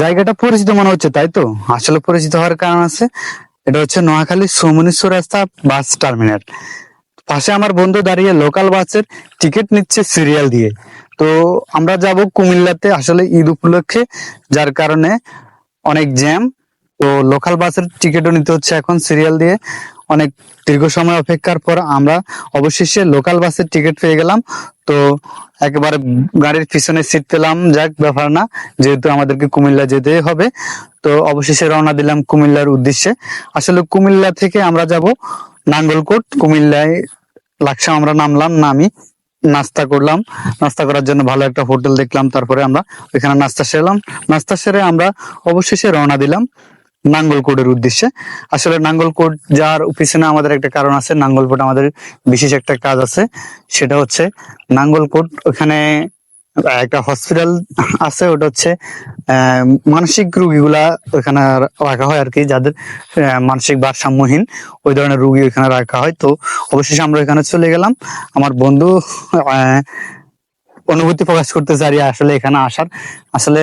জায়গাটা পরিচিত মনে হচ্ছে, তাই তো? আসলে পরিচিত হওয়ার কারণ আছে, এটা হচ্ছে নোয়াখালী সৌমনেশ্বর রাস্তা বাস টার্মিনাল। পাশে আমার বন্ধু দাঁড়িয়ে লোকাল বাসের টিকিট নিচ্ছে সিরিয়াল দিয়ে। তো আমরা যাব কুমিল্লাতে আসলে ঈদ উপলক্ষে, যার কারণে অনেক জ্যাম তো লোকাল বাসের টিকিটও নিতে হচ্ছে এখন সিরিয়াল দিয়ে। অনেক দীর্ঘ সময় অপেক্ষার পর আমরা অবশেষে লোকাল বাসের টিকিট পেয়ে গেলাম। তো একেবারে গাড়ির পিছনে সিট পেলাম, যাক ব্যাপার না, যেহেতু আমাদেরকে কুমিল্লা যেতে হবে। তো অবশেষে রওনা দিলাম কুমিল্লার উদ্দেশ্যে। আসলে কুমিল্লা থেকে আমরা যাব নাঙ্গলকোট। কুমিল্লায় লাকসা আমরা নামলাম, নামি নাস্তা করলাম। নাস্তা করার জন্য ভালো একটা হোটেল দেখলাম, তারপরে আমরা ওইখানে নাস্তা সেরলাম। নাস্তা সেরে আমরা অবশেষে রওনা দিলাম। নাঙ্গলকোটের উদ্দেশ্যে। আসলে নাঙ্গলকোট যার পিছনে আমাদের একটা কারণ আছে নাঙ্গলকোট আমাদের বিশেষ একটা কাজ আছে। সেটা হচ্ছে নাঙ্গলকোট ওখানে একটা হসপিটাল আছে, ওটা হচ্ছে মানসিক রুগীগুলা ওখানে রাখা হয় আর কি যাদের মানসিক ভারসাম্যহীন, ওই ধরনের রুগী ওখানে রাখা হয়। তো অবশেষে আমরা ওখানে চলে গেলাম। আমার বন্ধু অনুভূতি প্রকাশ করতে চাই আসলে এখানে আসার। আসলে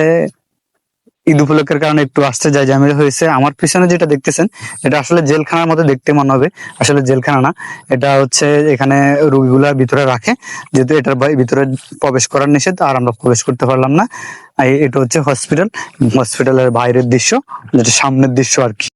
ঈদ উপলক্ষের কারণে একটু আসতে যায় জামিল হয়েছে। আমার পিছনে যেটা দেখতেছেন, এটা আসলে জেলখানার মতো দেখতে মনে হবে। আসলে জেলখানা না, এটা হচ্ছে এখানে রুগীগুলা ভিতরে রাখে। যেহেতু এটার ভিতরে প্রবেশ করার নিষেধ, আর আমরা প্রবেশ করতে পারলাম না। এটা হচ্ছে হসপিটাল। হসপিটালের বাইরের দৃশ্য, যেটা সামনের দৃশ্য আর কি।